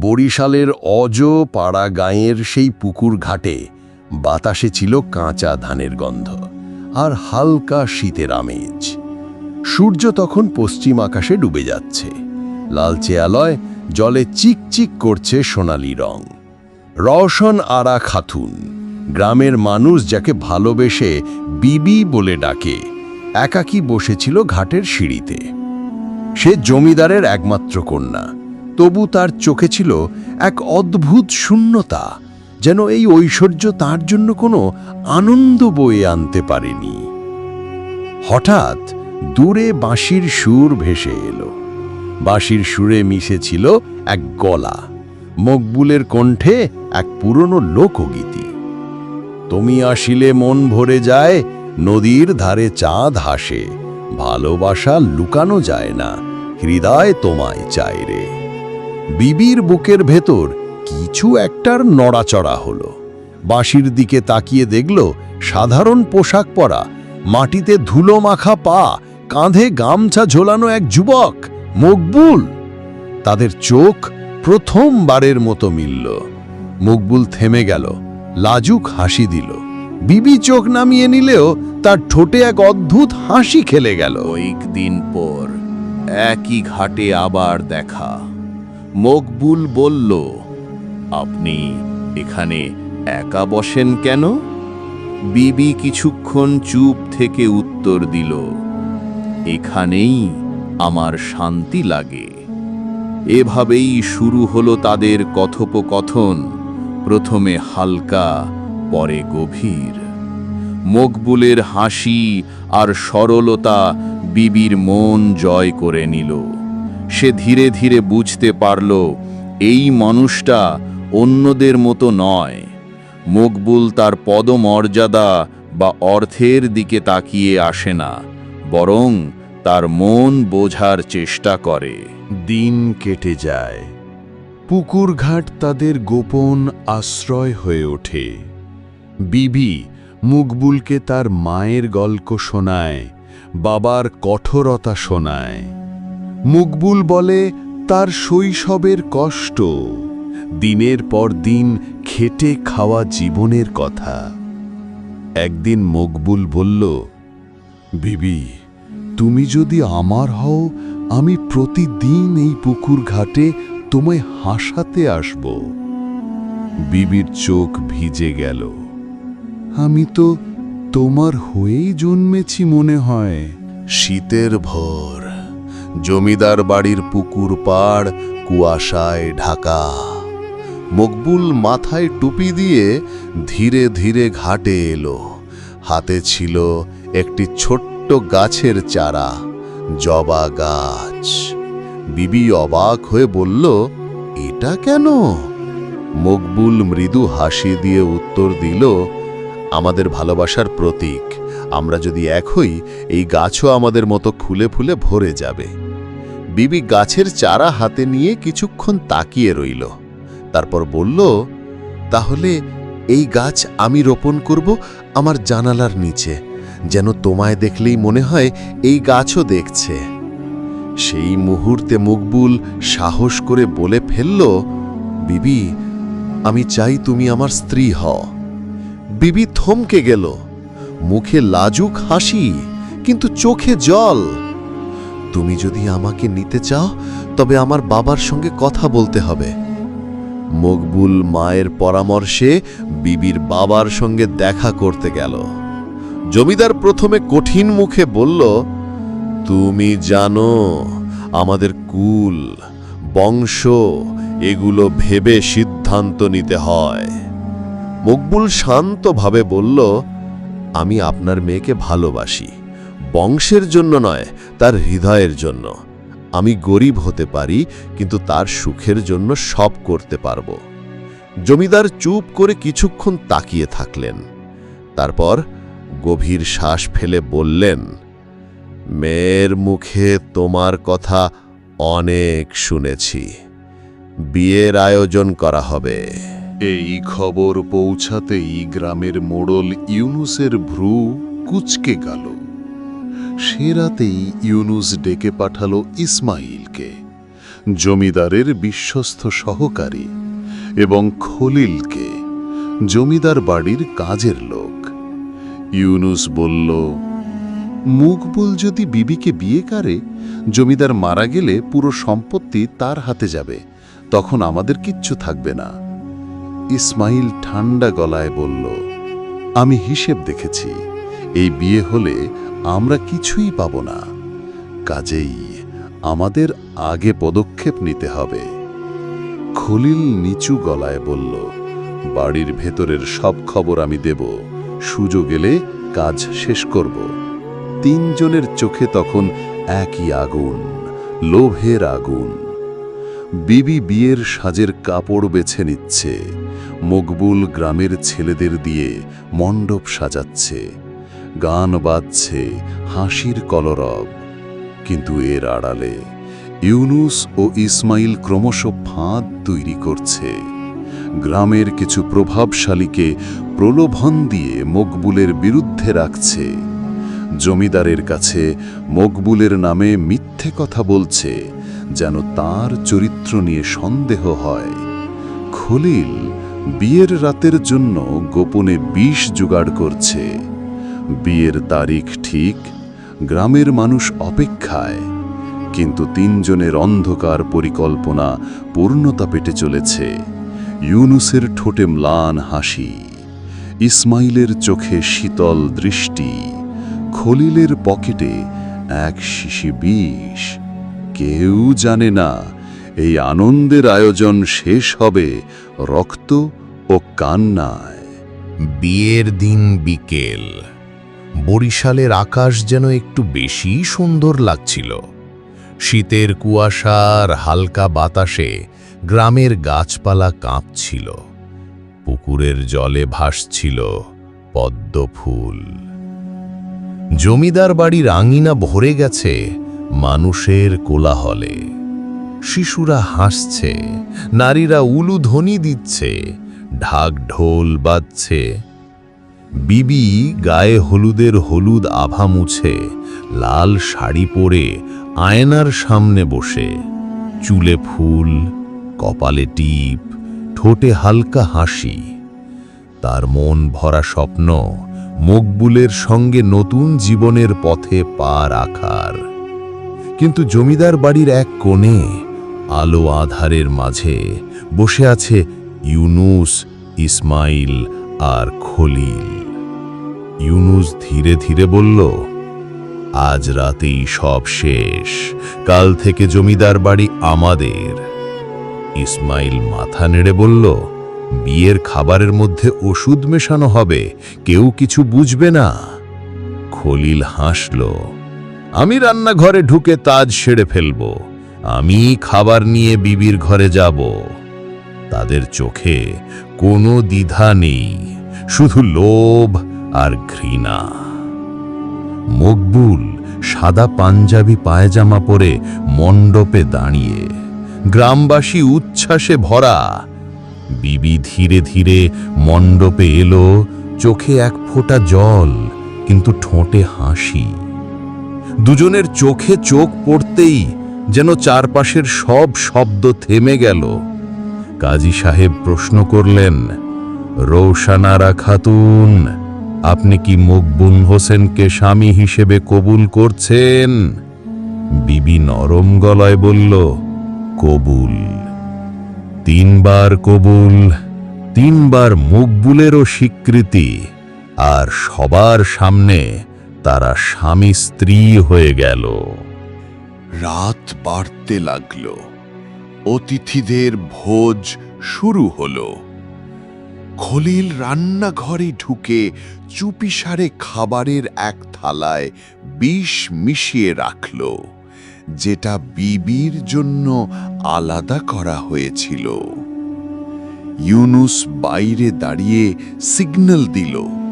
বরিশালের অজ পাড়া গাঁয়ের সেই পুকুর ঘাটে বাতাসে ছিল কাঁচা ধানের গন্ধ আর হালকা শীতের আমেজ। সূর্য তখন পশ্চিম আকাশে ডুবে যাচ্ছে। লালচে আলয় জলে চিকচিক করছে সোনালি রং। রওশন আরা খাতুন, গ্রামের মানুষ যাকে ভালোবেসে বিবি বলে ডাকে, একাকী বসেছিল ঘাটের সিঁড়িতে। সে জমিদারের একমাত্র কন্যা। তবু তার চোখে ছিল এক অদ্ভুত শূন্যতা, যেন এই ঐশ্বর্য তার জন্য কোনো আনন্দ বয়ে আনতে পারেনি। হঠাৎ দূরে বাঁশির সুর ভেসে এলো। বাঁশির সুরে মিশেছিল এক গলা, মকবুলের কণ্ঠে এক পুরনো লোকগীতি। তুমি আসিলে মন ভরে যায়, নদীর ধারে চাঁদ হাসে, ভালোবাসা লুকানো যায় না, হৃদয় তোমায় চায় রে। বিবির বুকের ভেতর কিছু একটার নড়াচড়া হলো। বাঁশির দিকে তাকিয়ে দেখল সাধারণ পোশাক পরা, মাটিতে ধুলো মাখা পা, কাঁধে গামছা ঝোলানো এক যুবক, মকবুল। তাদের চোখ প্রথমবারের মতো মিলল। মকবুল থেমে গেল, লাজুক হাসি দিল। বিবি চোখ নামিয়ে নিলেও তার ঠোঁটে এক অদ্ভুত হাসি খেলে গেল। কয়েকদিন পর একই ঘাটে আবার দেখা। মকবুল বলল, আপনি এখানে একা বসেন কেন? বিবি কিছুক্ষণ চুপ থেকে উত্তর দিল, এখানেই আমার শান্তি লাগে। এভাবেই শুরু হলো তাদের কথোপকথন, প্রথমে হালকা, পরে গভীর। মকবুলের হাসি আর সরলতা বিবির মন জয় করে নিল। সে ধীরে ধীরে বুঝতে পারল, এই মানুষটা অন্যদের মতো নয়। মকবুল তার পদমর্যাদা বা অর্থের দিকে তাকিয়ে আসে না, বরং তার মন বোঝার চেষ্টা করে। দিন কেটে যায়। পুকুরঘাট তাদের গোপন আশ্রয় হয়ে ওঠে। বিবি মুকবুলকে তার মায়ের গল্প শোনায়, বাবার কঠোরতা শোনায়। মুকবুল বলে তার শৈশবের কষ্ট। দিনের পর দিন খেটে খাওয়া জীবনের কথা। একদিন মকবুল বলল, বিবি, তুমি যদি আমার হও, আমি প্রতিদিন এই পুকুর ঘাটে তোমায় হাসাতে আসব বিবির চোখ ভিজে গেল। আমি তো তোমার হয়েই জন্মেছি মনে হয়। শীতের ভোর জমিদার বাড়ির পুকুর পাড় কুয়াশায় ঢাকা। মকবুল মাথায় টুপি দিয়ে ধীরে ধীরে ঘাটে এলো। হাতে ছিল একটি ছোট্ট গাছের চারা, জবা গাছ। বিবি অবাক হয়ে বলল, এটা কেন? মকবুল মৃদু হাসি দিয়ে উত্তর দিল, আমাদের ভালোবাসার প্রতীক। আমরা যদি এক হই, এই গাছও আমাদের মতো খুলে ফুলে ভরে যাবে। বিবি গাছের চারা হাতে নিয়ে কিছুক্ষণ তাকিয়ে রইল। তারপর বলল, তাহলে এই গাছ আমি রোপণ করব আমার জানালার নিচে, যেন তোমায় দেখলেই মনে হয় এই গাছও দেখছে। সেই মুহূর্তে মকবুল সাহস করে বলে ফেলল, বিবি, আমি চাই তুমি আমার স্ত্রী হও। বিবি থমকে গেল। মুখে লাজুক হাসি, কিন্তু চোখে জল। তুমি যদি আমাকে নিতে চাও, তবে আমার বাবার সঙ্গে কথা বলতে হবে। মকবুল মায়ের পরামর্শে বিবির বাবার সঙ্গে দেখা করতে গেল। জমিদার প্রথমে কঠিন মুখে বলল, তুমি জানো, আমাদের কুল, বংশ, এগুলো ভেবে সিদ্ধান্ত নিতে হয়। মকবুল শান্তভাবে বলল আমি আপনার মেয়েকে ভালোবাসি। বংশের জন্য নয়, তার হৃদয়ের জন্য। আমি গরিব হতে পারি, কিন্তু তার সুখের জন্য সব করতে পারব। জমিদার চুপ করে কিছুক্ষণ তাকিয়ে থাকলেন। তারপর গভীর শ্বাস ফেলে বললেন, মেয়ের মুখে তোমার কথা অনেক শুনেছি। বিয়ের আয়োজন করা হবে। এই খবর পৌঁছাতেই গ্রামের মোড়ল ইউনুসের ভ্রু কুচকে গেল। সে রাতেই ইউনুস ডেকে পাঠালো ইসমাইলকে জমিদারের বিশ্বস্ত সহকারী এবং খলিলকে, জমিদার বাড়ির কাজের লোক। ইউনুস বলল, মুকবুল যদি বিবিকে বিয়ে করে, জমিদার মারা গেলে পুরো সম্পত্তি তার হাতে যাবে, তখন আমাদের কিচ্ছু থাকবে না। ইসমাইল ঠান্ডা গলায় বলল, আমি হিসেব দেখেছি, এই বিয়ে হলে আমরা কিছুই পাব না। কাজেই আমাদের আগে পদক্ষেপ নিতে হবে। খলিল নিচু গলায় বলল, বাড়ির ভেতরের সব খবর আমি দেব। সুযোগ এলে কাজ শেষ করব। তিনজনের চোখে তখন একই আগুন, লোভের আগুন। বিবি বিয়ের সাজের কাপড় বেছে নিচ্ছে। মকবুল গ্রামের ছেলেদের দিয়ে মণ্ডপ সাজাচ্ছে। গান বাজছে, হাসির কলরব। কিন্তু এর আড়ালে ইউনুস ও ইসমাইল ক্রমশ ফাঁদ তৈরি করছে। গ্রামের কিছু প্রভাবশালীকে প্রলোভন দিয়ে মকবুলের বিরুদ্ধে রাখছে। জমিদারের কাছে মকবুলের নামে মিথ্যে কথা বলছে। যেন তার চরিত্র নিয়ে সন্দেহ হয়। খলিল বিয়ের রাতের জন্য গোপনে বিষ জোগাড় করছে। বিয়ের তারিখ ঠিক, গ্রামের মানুষ অপেক্ষায়, কিন্তু তিনজনের অন্ধকার পরিকল্পনা পূর্ণতা পেটে চলেছে। ইউনুসের ঠোঁটে ম্লান হাসি, ইসমাইলের চোখে শীতল দৃষ্টি, খলিলের পকেটে এক শিশি বিষ। কেউ জানে না, এই আনন্দের আয়োজন শেষ হবে রক্ত ও কান্নায়। বিয়ের দিন বিকেল। বরিশালের আকাশ যেন একটু বেশি সুন্দর লাগছিল। শীতের কুয়াশার হালকা বাতাসে গ্রামের গাছপালা কাঁপছিল। পুকুরের জলে ভাসছিল পদ্ম ফুল। জমিদার বাড়ির আঙিনা ভরে গেছে মানুষের কোলাহলে। শিশুরা হাসছে, নারীরা উলুধ্বনি দিচ্ছে, ঢাক ঢোল বাজছে। বিবি গায়ে হলুদের হলুদ আভা মুছে, লাল শাড়ি পরে আয়নার সামনে বসে। চুলে ফুল, কপালে টিপ, ঠোঁটে হালকা হাসি। তার মন ভরা স্বপ্ন মকবুলের সঙ্গে নতুন জীবনের পথে পা রাখার। কিন্তু জমিদার বাড়ির এক কোণে, আলো আধারের মাঝে, বসে আছে ইউনুস, ইসমাইল আর খলিল। ইউনুস ধীরে ধীরে বলল, আজ রাতেই সব শেষ। কাল থেকে জমিদার বাড়ি আমাদের। ইসমাইল মাথা নেড়ে বলল, বিয়ের খাবারের মধ্যে ওষুধ মেশানো হবে, কেউ কিছু বুঝবে না। খলিল হাসল। আমি রান্নাঘরে ঢুকে তাজ সেরে ফেলব। আমি খাবার নিয়ে বিবির ঘরে যাব। তাদের চোখে কোনো দ্বিধা নেই, শুধু লোভ আর ঘৃণা। মকবুল সাদা পাঞ্জাবি পায়জামা পরে মণ্ডপে দাঁড়িয়ে, গ্রামবাসী উচ্ছ্বাসে ভরা। বিবি ধীরে ধীরে মণ্ডপে এলো, চোখে এক ফোঁটা জল, কিন্তু ঠোঁটে হাসি। দুজনের চোখে চোখ পড়তেই যেন চারপাশের সব শব্দ থেমে গেল। কাজী সাহেব প্রশ্ন করলেন রৌশানারা খাতুন আপনি কি মকবুল হোসেনকে স্বামী হিসেবে কবুল করছেন? বিবি নরম গলায় বলল, কবুল। তিনবার কবুল, তিনবার মকবুলেরও স্বীকৃতি, আর সবার সামনে তারা স্বামী স্ত্রী হয়ে গেল। রাত বাড়তে লাগল। অতিথিদের ভোজ শুরু হলো। খলিল রান্নাঘরে ঢুকে চুপিসারে খাবারের এক থালায় বিষ মিশিয়ে রাখল, যেটা বিবির জন্য আলাদা করা হয়েছিল। ইউনুস বাইরে দাঁড়িয়ে সিগন্যাল দিল।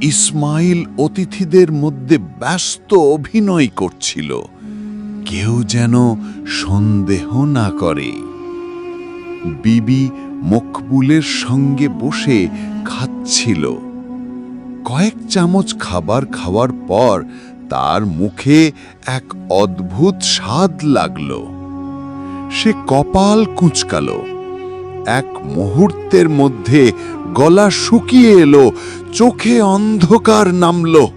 ইসমাইল অতিথিদের মধ্যে ব্যস্ত অভিনয় করছিল। কেউ যেন সন্দেহ না করে। বিবি মকবুলের সঙ্গে বসে খাচ্ছিল। কয়েক চামচ খাবার খাওয়ার পর তার মুখে এক অদ্ভুত স্বাদ লাগল। সে কপাল কুঁচকালো। এক মুহূর্তের মধ্যে গলা শুকিয়ে এলো চোখে অন্ধকার নামলো।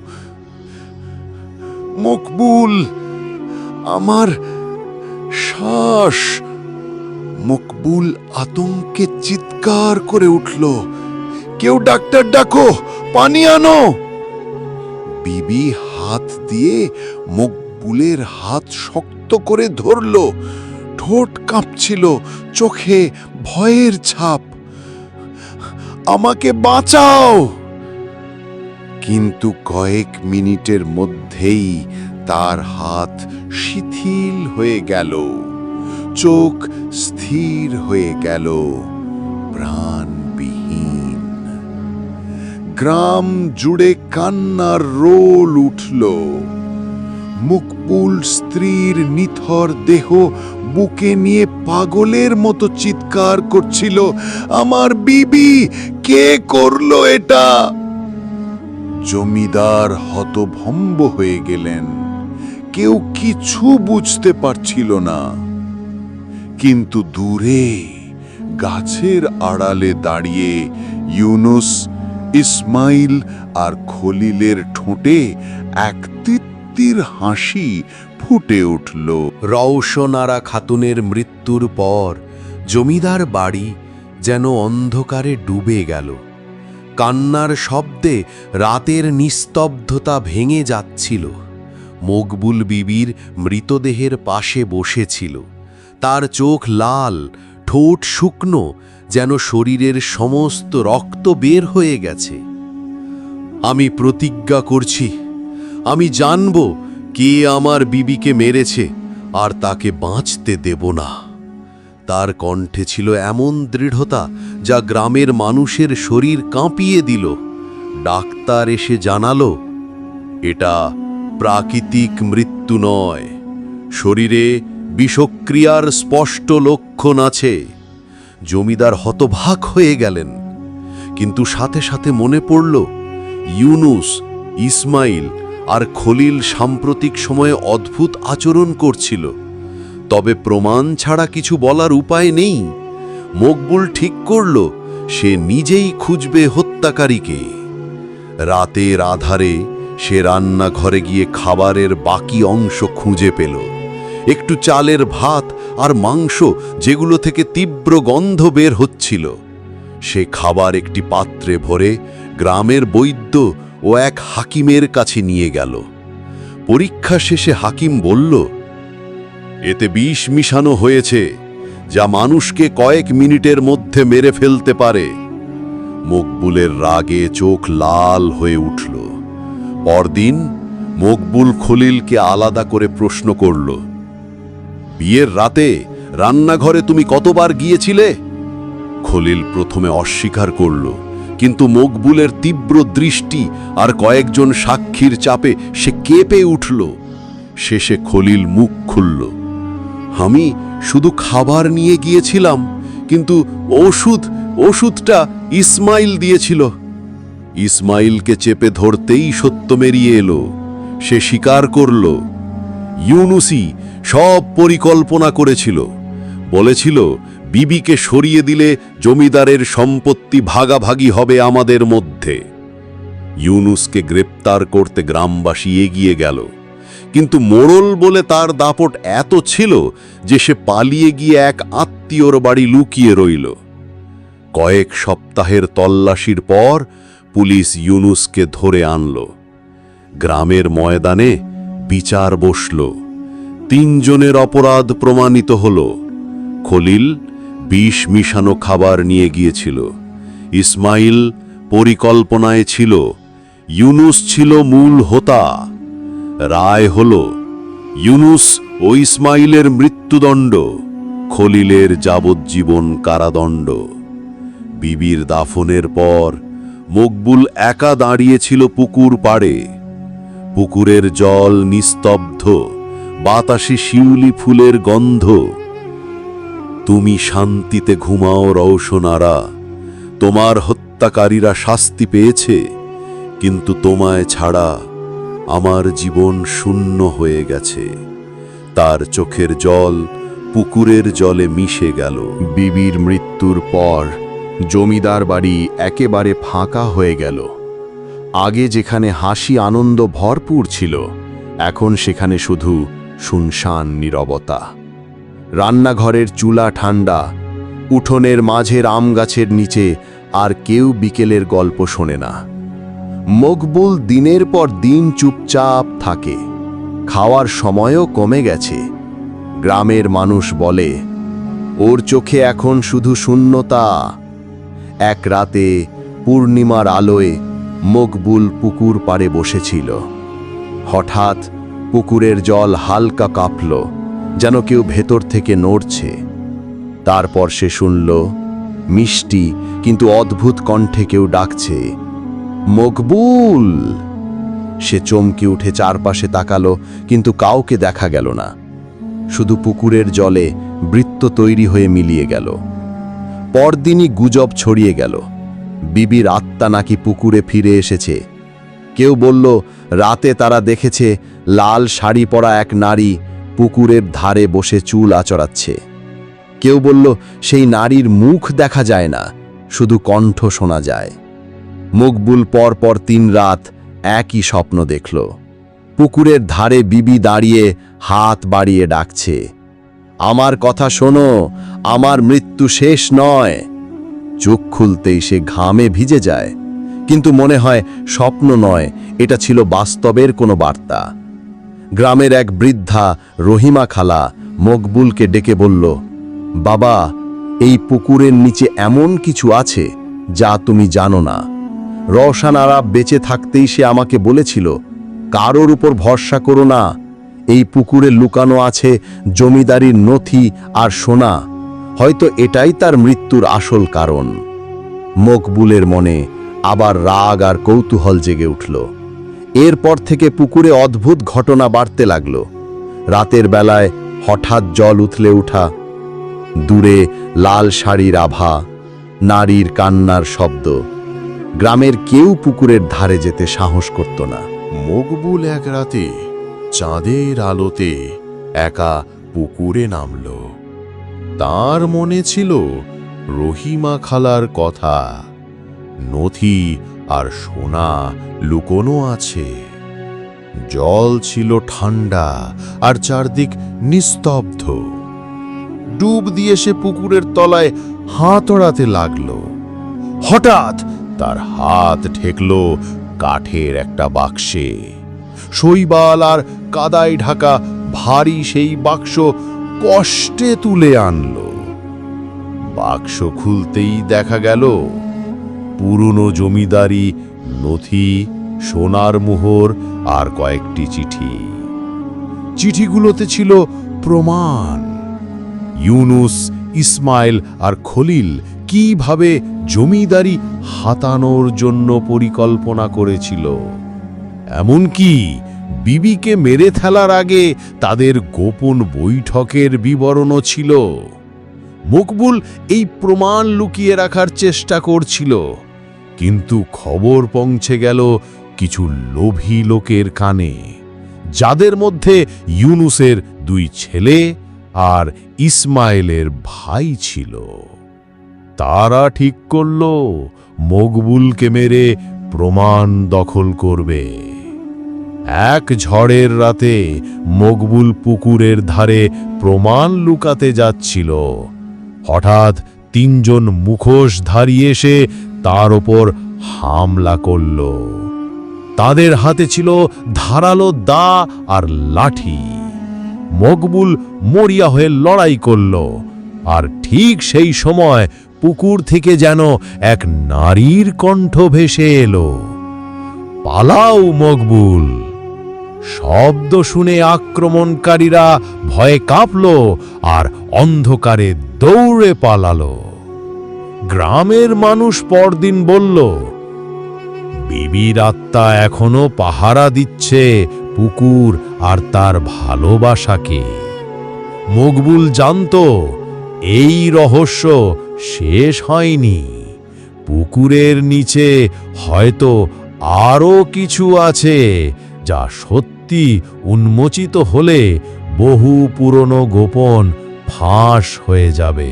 মকবুল, আমার শ্বাস। মকবুল আতঙ্কে চিৎকার করে উঠল, কেউ ডাক্তার ডাকো, পানি আনো! বিবি হাত দিয়ে মকবুলের হাত শক্ত করে ধরল, ঠোঁট কাঁপছিল, চোখে ভয়ের ছাপ। আমাকে বাঁচাও! কিন্তু কয়েক মিনিটের মধ্যেই তার হাত শিথিল হয়ে গেল। চোখ স্থির হয়ে গেল। প্রাণবিহীন। গ্রাম জুড়ে কান্নার রোল উঠল। মুকবুল স্ত্রীর নিথর দেহ বুকে নিয়ে পাগলের মতো চিৎকার করছিল, আমার বিবি, কে করল এটা? জমিদার হতভম্ব হয়ে গেলেন। কেউ কিছু বুঝতে পারছিল না। কিন্তু দূরে গাছের আড়ালে দাঁড়িয়ে ইউনুস, ইসমাইল আর খলিলের ঠোঁটে এক তিত্তির হাসি ফুটে উঠল। রওশনারা খাতুনের মৃত্যুর পর জমিদার বাড়ি যেন অন্ধকারে ডুবে গেল। কান্নার শব্দে রাতের নিস্তব্ধতা ভেঙে যাচ্ছিল। মকবুল বিবির মৃতদেহের পাশে বসেছিল। তার চোখ লাল, ঠোঁট শুকনো, যেন শরীরের সমস্ত রক্ত বের হয়ে গেছে। আমি প্রতিজ্ঞা করছি, আমি জানব কে আমার বিবিকে মেরেছে, আর তাকে বাঁচতে দেব না। তার কণ্ঠে ছিল এমন দৃঢ়তা যা গ্রামের মানুষের শরীর কাঁপিয়ে দিল। ডাক্তার এসে জানালো, এটা প্রাকৃতিক মৃত্যু নয়। শরীরে বিষক্রিয়ার স্পষ্ট লক্ষণ আছে। জমিদার হতভাগ হয়ে গেলেন। কিন্তু সাথে সাথে মনে পড়ল, ইউনুস, ইসমাইল আর খলিল সাম্প্রতিক সময়ে অদ্ভুত আচরণ করছিল। তবে প্রমাণ ছাড়া কিছু বলার উপায় নেই। মকবুল ঠিক করল, সে নিজেই খুঁজবে হত্যাকারীকে। রাতের আধারে সে রান্নাঘরে গিয়ে খাবারের বাকি অংশ খুঁজে পেল। একটু চালের ভাত আর মাংস, যেগুলো থেকে তীব্র গন্ধ বের হচ্ছিল। সে খাবার একটি পাত্রে ভরে গ্রামের বৈদ্য ও এক হাকিমের কাছে নিয়ে গেল। পরীক্ষা শেষে হাকিম বলল এতে বিষ মিশানো হয়েছে, যা মানুষকে কয়েক মিনিটের মধ্যে মেরে ফেলতে পারে। মকবুলের রাগে চোখ লাল হয়ে উঠল। পরদিন মকবুল খলিলকে আলাদা করে প্রশ্ন করল, বিয়ের রাতে রান্নাঘরে তুমি কতবার গিয়েছিলে? খলিল প্রথমে অস্বীকার করল, কিন্তু মকবুলের তীব্র দৃষ্টি আর কয়েকজন সাক্ষীর চাপে সে কেঁপে উঠল। শেষে খলিল মুখ খুলল। আমি শুধু খাবার নিয়ে গিয়েছিলাম, কিন্তু ওষুধ, ওষুধটা ইসমাইল দিয়েছিল। ইসমাইলকে চেপে ধরতেই সত্য মেরিয়ে এলো। সে স্বীকার করল, ইউনুসি সব পরিকল্পনা করেছিল। বলেছিল, বিবিকে সরিয়ে দিলে জমিদারের সম্পত্তি ভাগাভাগি হবে আমাদের মধ্যে। ইউনুসকে গ্রেপ্তার করতে গ্রামবাসী এগিয়ে গেল। কিন্তু মোড়ল বলে তার দাপট এত ছিল যে সে পালিয়ে গিয়ে এক আত্মীয়র বাড়ি লুকিয়ে রইল। কয়েক সপ্তাহের তল্লাশির পর পুলিশ ইউনুসকে ধরে আনল। গ্রামের ময়দানে বিচার বসল। তিনজনের অপরাধ প্রমাণিত হল। খলিল বিষ মিশানো খাবার নিয়ে গিয়েছিল। ইসমাইল পরিকল্পনায় ছিল, ইউনুস ছিল মূল হোতা। রায় হল, ইউনুস ও ইসমাইলের মৃত্যুদণ্ড, খলিলের যাবজ্জীবন কারাদণ্ড। বিবির দাফনের পর মকবুল একা দাঁড়িয়েছিল পুকুর পাড়ে। পুকুরের জল নিস্তব্ধ, বাতাসে শিউলি ফুলের গন্ধ। তুমি শান্তিতে ঘুমাও রৌশনারা তোমার হত্যাকারীরা শাস্তি পেয়েছে, কিন্তু তোমায় ছাড়া আমার জীবন শূন্য হয়ে গেছে। তার চোখের জল পুকুরের জলে মিশে গেল। বিবির মৃত্যুর পর জমিদার বাড়ি একেবারে ফাঁকা হয়ে গেল। আগে যেখানে হাসি আনন্দ ভরপুর ছিল, এখন সেখানে শুধু শুনশান নীরবতা। রান্নাঘরের চুলা ঠান্ডা, উঠোনের মাঝের আম গাছের নিচে আর কেউ বিকেলের গল্প শোনে না। মকবুল দিনের পর দিন চুপচাপ থাকে। খাওয়ার সময়ও কমে গেছে। গ্রামের মানুষ বলে, ওর চোখে এখন শুধু শূন্যতা। এক রাতে পূর্ণিমার আলোয় মকবুল পুকুর পাড়ে বসেছিল। হঠাৎ পুকুরের জল হালকা কাঁপল, যেন কেউ ভেতর থেকে নড়ছে। তারপর সে শুনল, মিষ্টি, কিন্তু অদ্ভুত কণ্ঠে কেউ ডাকছে। মকবুল। সে চমকে উঠে চারপাশে তাকালো, কিন্তু কাউকে দেখা গেল না। শুধু পুকুরের জলে বৃত্ত তৈরি হয়ে মিলিয়ে গেল। পরদিনই গুজব ছড়িয়ে গেল। বিবির আত্মা নাকি পুকুরে ফিরে এসেছে। কেউ বলল, রাতে তারা দেখেছে লাল শাড়ি পরা এক নারী পুকুরের ধারে বসে চুল আচড়াচ্ছে। কেউ বলল, সেই নারীর মুখ দেখা যায় না, শুধু কণ্ঠ শোনা যায়। মকবুল পর পর তিন রাত একই স্বপ্ন দেখল। পুকুরের ধারে বিবি দাঁড়িয়ে হাত বাড়িয়ে ডাকছে, আমার কথা শোনো, আমার মৃত্যু শেষ নয়। চোখ খুলতেই সে ঘামে ভিজে যায়, কিন্তু মনে হয় স্বপ্ন নয়, এটা ছিল বাস্তবের কোনো বার্তা। গ্রামের এক বৃদ্ধা রহিমা খালা মকবুলকে ডেকে বলল, বাবা, এই পুকুরের নিচে এমন কিছু আছে যা তুমি জানো না। রওশান আরাব বেঁচে থাকতেই সে আমাকে বলেছিল, কারোর উপর ভরসা করো না। এই পুকুরে লুকানো আছে জমিদারির নথি আর সোনা। হয়তো এটাই তার মৃত্যুর আসল কারণ। মকবুলের মনে আবার রাগ আর কৌতূহল জেগে উঠল। এরপর থেকে পুকুরে অদ্ভুত ঘটনা বাড়তে লাগল। রাতের বেলায় হঠাৎ জল উথলে উঠা, দূরে লাল শাড়ির আভা, নারীর কান্নার শব্দ। গ্রামের কেউ পুকুরের ধারে যেতে সাহস করত না। মকবুল এক রাতে চাঁদের আলোতে একা পুকুরে নামল। তার মনে ছিল রহিমা খালার কথা। নথি আর সোনা লুকোনো আছে। জল ছিল ঠান্ডা আর চারদিক নিস্তব্ধ। ডুব দিয়ে সে পুকুরের তলায় হাতড়াতে লাগল। হঠাৎ তার হাত ঠেকল কাঠের একটা বাক্সে। শৈবাল আর কাদায় ঢাকা ভারী সেই বাক্স কষ্টে তুলে আনলো। বাক্স খুলতেই দেখা গেল পুরনো জমিদারি, নথি, সোনার মোহর আর কয়েকটি চিঠি। চিঠিগুলোতে ছিল প্রমাণ। ইউনুস, ইসমাইল আর খলিল কীভাবে জমিদারি হাতানোর জন্য পরিকল্পনা করেছিল? এমনকি বিবিকে মেরে ফেলার আগে তাদের গোপন বৈঠকের বিবরণও ছিল। মকবুল এই প্রমাণ লুকিয়ে রাখার চেষ্টা করছিল, কিন্তু খবর পৌঁছে গেল কিছু লোভী লোকের কানে, যাদের মধ্যে ইউনুসের দুই ছেলে আর ইসমাইলের ভাই ছিল। তারা ঠিক করল, মকবুলকে মেরে প্রমাণ দখল করবে। এক ঝড়ের রাতে মকবুল পুকুরের ধারে প্রমাণ লুকাতে যাচ্ছিল। হঠাৎ তিনজন মুখোশ ধারিয়ে এসে তার ওপর হামলা করল। তাদের হাতে ছিল ধারালো দা আর লাঠি। মকবুল মরিয়া হয়ে লড়াই করল, আর ঠিক সেই সময় পুকুর থেকে যেন এক নারীর কণ্ঠ ভেসে এলো। পালাও, মকবুল। শব্দ শুনে আক্রমণকারীরা ভয়ে কাঁপল আর অন্ধকারে দৌড়ে পালালো। গ্রামের মানুষ পরদিন বলল, বিবির আত্মা এখনও পাহারা দিচ্ছে পুকুর আর তার ভালোবাসাকে। মকবুল জানত, এই রহস্য শেষ হয়নি। পুকুরের নিচে হয়তো আরও কিছু আছে যা সত্যি উন্মোচিত হলে বহু পুরনো গোপন ফাঁস হয়ে যাবে।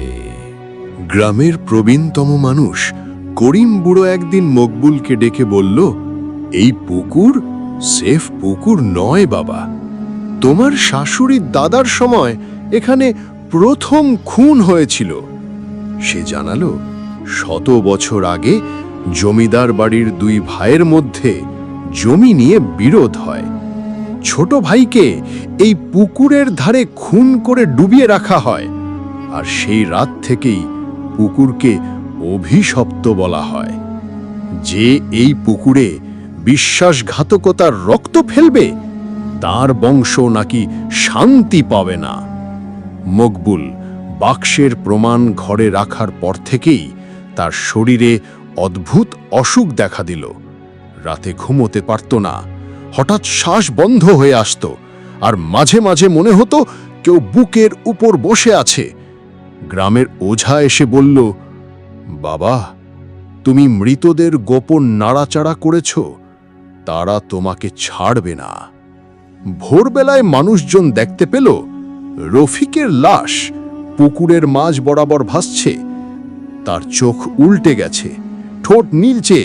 গ্রামের প্রবীণতম মানুষ করিম বুড়ো একদিন মকবুলকে ডেকে বলল, এই পুকুর সেফ পুকুর নয় বাবা। তোমার শাশুড়ির দাদার সময় এখানে প্রথম খুন হয়েছিল। সে জানালো, শত বছর আগে জমিদার বাড়ির দুই ভাইয়ের মধ্যে জমি নিয়ে বিরোধ হয়। ছোট ভাইকে এই পুকুরের ধারে খুন করে ডুবিয়ে রাখা হয়, আর সেই রাত থেকেই পুকুরকে অভিশপ্ত বলা হয়। যে এই পুকুরে বিশ্বাসঘাতকতার রক্ত ফেলবে, তার বংশ নাকি শান্তি পাবে না। মকবুল বাক্সের প্রমাণ ঘরে রাখার পর থেকেই তার শরীরে অদ্ভুত অসুখ দেখা দিল। রাতে ঘুমোতে পারত না। হঠাৎ শ্বাস বন্ধ হয়ে আসত আর মাঝে মাঝে মনে হতো কেউ বুকের উপর বসে আছে। গ্রামের ওঝা এসে বলল, বাবা, তুমি মৃতদের গোপন নাড়াচাড়া করেছ। তারা তোমাকে ছাড়বে না। ভোরবেলায় মানুষজন দেখতে পেল রফিকের লাশ পুকুরের মাঝ বরাবর ভাসছে। তার চোখ উল্টে গেছে, ঠোঁট নীলচে,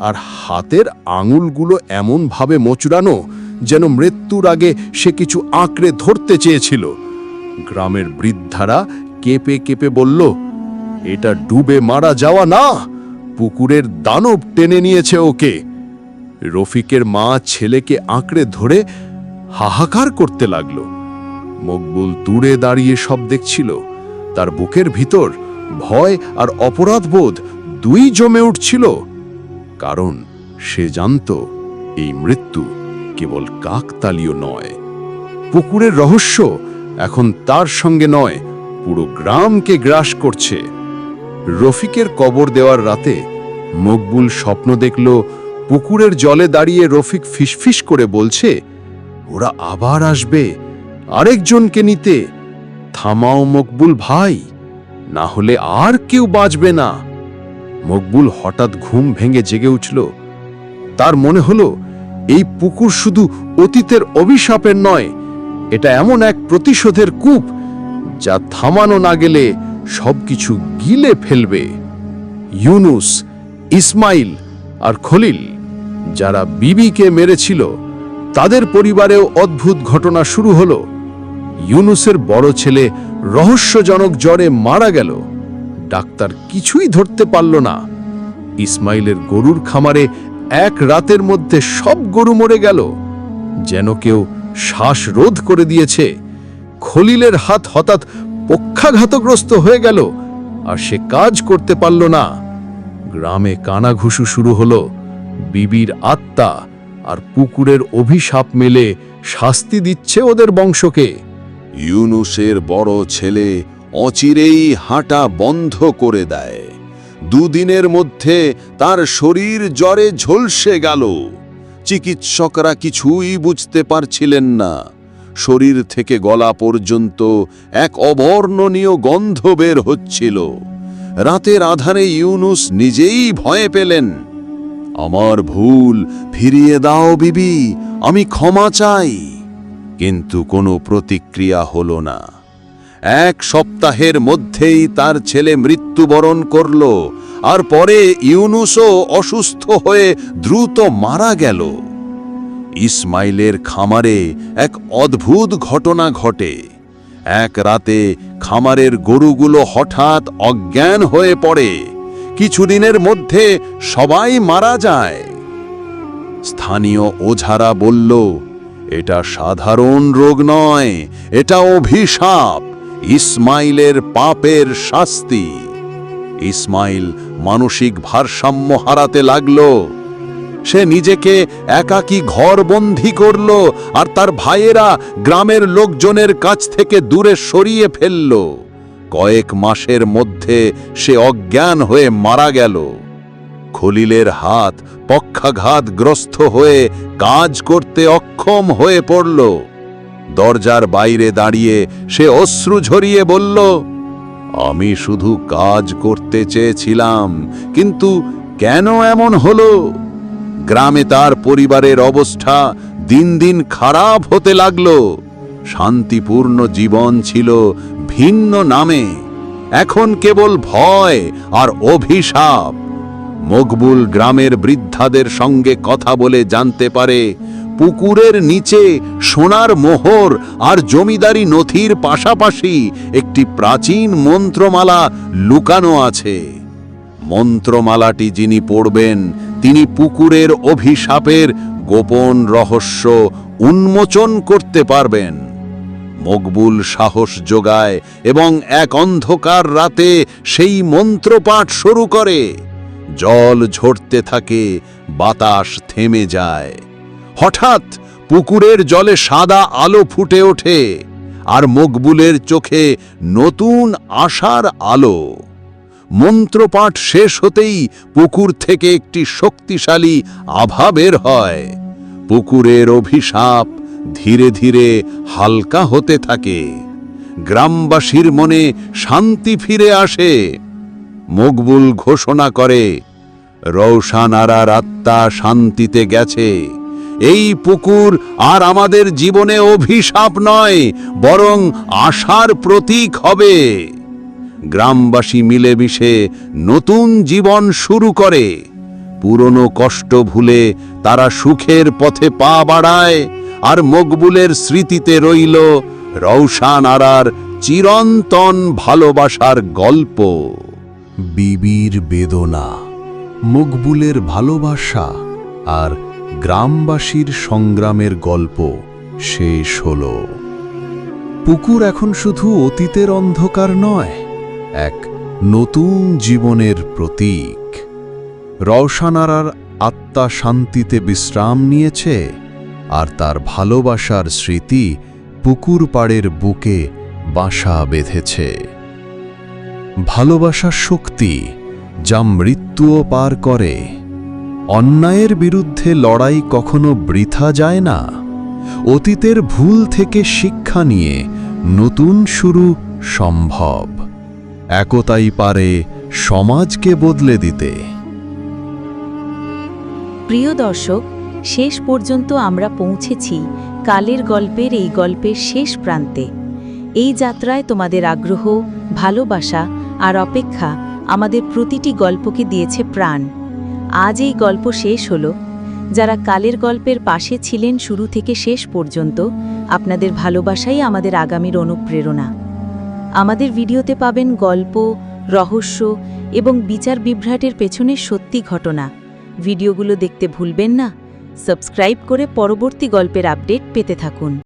আর হাতের আঙুলগুলো এমনভাবে মোচড়ানো যেন মৃত্যুর আগে সে কিছু আঁকড়ে ধরতে চেয়েছিল। গ্রামের বৃদ্ধারা কেঁপে কেঁপে বলল, এটা ডুবে মারা যাওয়া না, পুকুরের দানব টেনে নিয়েছে ওকে। রফিকের মা ছেলেকে আঁকড়ে ধরে হাহাকার করতে লাগল। মকবুল দূরে দাঁড়িয়ে সব দেখছিল। তার বুকের ভিতর ভয় আর অপরাধবোধ দুই জমে উঠছিল। কারণ সে জানত, এই মৃত্যু কেবল কাকতালীয় নয়। পুকুরের রহস্য এখন তার সঙ্গে নয়, পুরো গ্রামকে গ্রাস করছে। রফিকের কবর দেওয়ার রাতে মকবুল স্বপ্ন দেখল, পুকুরের জলে দাঁড়িয়ে রফিক ফিসফিস করে বলছে, ওরা আবার আসবে। আরেকজনকে নিতে। থামাও মকবুল ভাই, না হলে আর কেউ বাঁচবে না। মকবুল হঠাৎ ঘুম ভেঙে জেগে উঠল। তার মনে হলো, এই পুকুর শুধু অতীতের অভিশাপের নয়, এটা এমন এক প্রতিশোধের কূপ যা থামানো না গেলে সবকিছু গিলে ফেলবে। ইউনুস, ইসমাইল আর খলিল, যারা বিবিকে মেরেছিল, তাদের পরিবারেও অদ্ভুত ঘটনা শুরু হলো। ইউনুসের বড় ছেলে রহস্যজনক জ্বরে মারা গেল। ডাক্তার কিছুই ধরতে পারল না। ইসমাইলের গরুর খামারে এক রাতের মধ্যে সব গরু মরে গেল। যেন কেউ শ্বাস রোধ করে দিয়েছে। খলিলের হাত হঠাৎ পক্ষাঘাতগ্রস্ত হয়ে গেল আর সে কাজ করতে পারল না। গ্রামে কানাঘুষু শুরু হলো। বিবির আত্মা আর পুকুরের অভিশাপ মেলে শাস্তি দিচ্ছে ওদের বংশকে। ইউনুসের বড় ছেলে অচিরেই হাঁটা বন্ধ করে দেয়। দুদিনের মধ্যে তার শরীর জ্বরে ঝলসে গেল। চিকিৎসকরা কিছুই বুঝতে পারছিলেন না। শরীর থেকে গলা পর্যন্ত এক অবর্ণনীয় গন্ধ বের হচ্ছিল। রাতের আধারে ইউনুস নিজেই ভয়ে পেলেন। আমার ভুল, ফিরিয়ে দাও বিবি, আমি ক্ষমা চাই। কিন্তু কোনো প্রতিক্রিয়া হলো না। এক সপ্তাহের মধ্যেই তার ছেলে মৃত্যুবরণ করল, আর পরে ইউনুসও অসুস্থ হয়ে দ্রুত মারা গেল। ইসমাইলের খামারে এক অদ্ভুত ঘটনা ঘটে। এক রাতে খামারের গরুগুলো হঠাৎ অজ্ঞান হয়ে পড়ে। কিছুদিনের মধ্যে সবাই মারা যায়। স্থানীয় ওঝারা বলল এটা সাধারণ রোগ নয়, এটা অভিশাপ, ইসমাইলের পাপের শাস্তি। ইসমাইল মানসিক ভারসাম্য হারাতে লাগল। সে নিজেকে একাকী ঘরবন্দি করল আর তার ভাইয়েরা গ্রামের লোকজনের কাছ থেকে দূরে সরিয়ে ফেলল। কয়েক মাসের মধ্যে সে অজ্ঞান হয়ে মারা গেল। খলিলের হাত পক্ষাঘাতগ্রস্ত হয়ে কাজ করতে অক্ষম হয়ে পড়ল। দরজার বাইরে দাঁড়িয়ে সে অশ্রু ঝরিয়ে বলল, আমি শুধু কাজ করতে চেয়েছিলাম, কিন্তু কেন এমন হলো? গ্রামে তার পরিবারের অবস্থা দিন দিন খারাপ হতে লাগল। শান্তিপূর্ণ জীবন ছিল ভিন্ন নামে। এখন কেবল ভয় আর অভিশাপ। মকবুল গ্রামের বৃদ্ধাদের সঙ্গে কথা বলে জানতে পারে, পুকুরের নিচে সোনার মোহর আর জমিদারি নথির পাশাপাশি একটি প্রাচীন মন্ত্রমালা লুকানো আছে। মন্ত্রমালাটি যিনি পড়বেন, তিনি পুকুরের অভিশাপের গোপন রহস্য উন্মোচন করতে পারবেন। মকবুল সাহস যোগায় এবং এক অন্ধকার রাতে সেই মন্ত্রপাঠ শুরু করে। জল ঝরতে থাকে, বাতাস থেমে যায়। হঠাৎ পুকুরের জলে সাদা আলো ফুটে ওঠে আর মকবুলের চোখে নতুন আশার আলো। মন্ত্রপাঠ শেষ হতেই পুকুর থেকে একটি শক্তিশালী আভা বের হয়। পুকুরের অভিশাপ ধীরে ধীরে হালকা হতে থাকে। গ্রামবাসীর মনে শান্তি ফিরে আসে। মকবুল ঘোষণা করে রৌশান রৌশানারার আত্মা শান্তিতে গেছে। এই পুকুর আর আমাদের জীবনে অভিশাপ নয়, বরং আশার প্রতীক হবে। গ্রামবাসী মিলেমিশে নতুন জীবন শুরু করে। পুরনো কষ্ট ভুলে তারা সুখের পথে পা বাড়ায়, আর মকবুলের স্মৃতিতে রইল রৌশান আরার চিরন্তন ভালোবাসার গল্প। বিবির বেদনা, মকবুলের ভালোবাসা আর গ্রামবাসীর সংগ্রামের গল্প শেষ হল। পুকুর এখন শুধু অতীতের অন্ধকার নয়, এক নতুন জীবনের প্রতীক। রওশানারার আত্মা শান্তিতে বিশ্রাম নিয়েছে আর তার ভালোবাসার স্মৃতি পুকুর পাড়ের বুকে বাসা বেঁধেছে। ভালোবাসার শক্তি যা মৃত্যুও পার করে। অন্যায়ের বিরুদ্ধে লড়াই কখনো বৃথা যায় না। অতীতের ভুল থেকে শিক্ষা নিয়ে নতুন শুরু সম্ভব। একতাই পারে সমাজকে বদলে দিতে। প্রিয় দর্শক, শেষ পর্যন্ত আমরা পৌঁছেছি কালের গল্পের এই গল্পের শেষ প্রান্তে। এই যাত্রায় তোমাদের আগ্রহ, ভালোবাসা আর অপেক্ষা আমাদের প্রতিটি গল্পকে দিয়েছে প্রাণ। আজ এই গল্প শেষ হলো। যারা কালের গল্পের পাশে ছিলেন শুরু থেকে শেষ পর্যন্ত, আপনাদের ভালোবাসাই আমাদের আগামীর অনুপ্রেরণা। আমাদের ভিডিওতে পাবেন গল্প, রহস্য এবং বিচার বিভ্রাটের পেছনের সত্যি ঘটনা। ভিডিওগুলো দেখতে ভুলবেন না। সাবস্ক্রাইব করে পরবর্তী গল্পের আপডেট পেতে থাকুন।